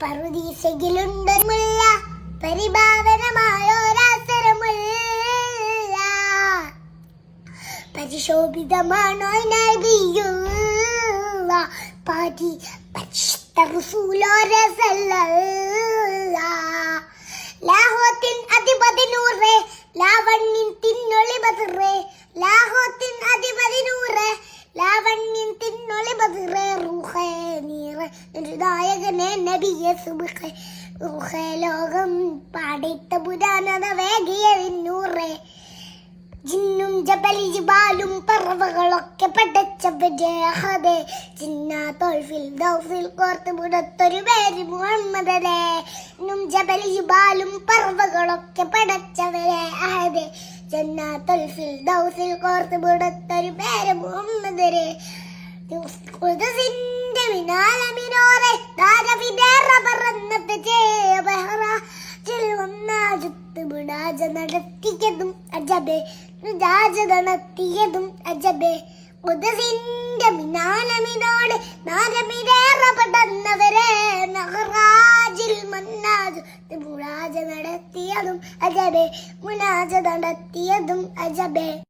പറുദീസയിലുണ്ടമുള്ള പരിഭാവനമായൊരവസരമുള്ള പരിശോഭിതമാണോ നബിയുള്ള പാതി പരിശുദ്ധ റസൂലോരസല്ല നായകനെ നബിയെ സുബുഖേ ലോകം പാടിത്ത പുരാനത വേഗിയ വിന്നൂറേ. ജിന്നും ജബലി ജിബാലും പറവകളൊക്കെ പടച്ചവരെ ജിന്നാ തോൽഫിൽ ദൗഫിൽ കോർത്ത് മുടത്തൊരു പേര് മുഹമ്മദരെ നും ജബലി ജിബാലും പറവകളൊക്കെ പടച്ചവരെ അഹദേ തോൽഫിൽ ദൗഫിൽ കോർത്ത് മുടത്തൊരു പേര് മുഹമ്മദരെ ഒന്നാജത്ത് മുടാജ നടത്തിയതും അജബേ മുജാജ നടത്തിയതും അജബേ ഉദസിന്റെ മിനാലമിനോട് നാരമിനേറപ്പെട്ടവരെ നഹറാജിൽ മന്നാജ് മുഴാജ നടത്തിയതും അജബേ മുനാജ നടത്തിയതും അജബേ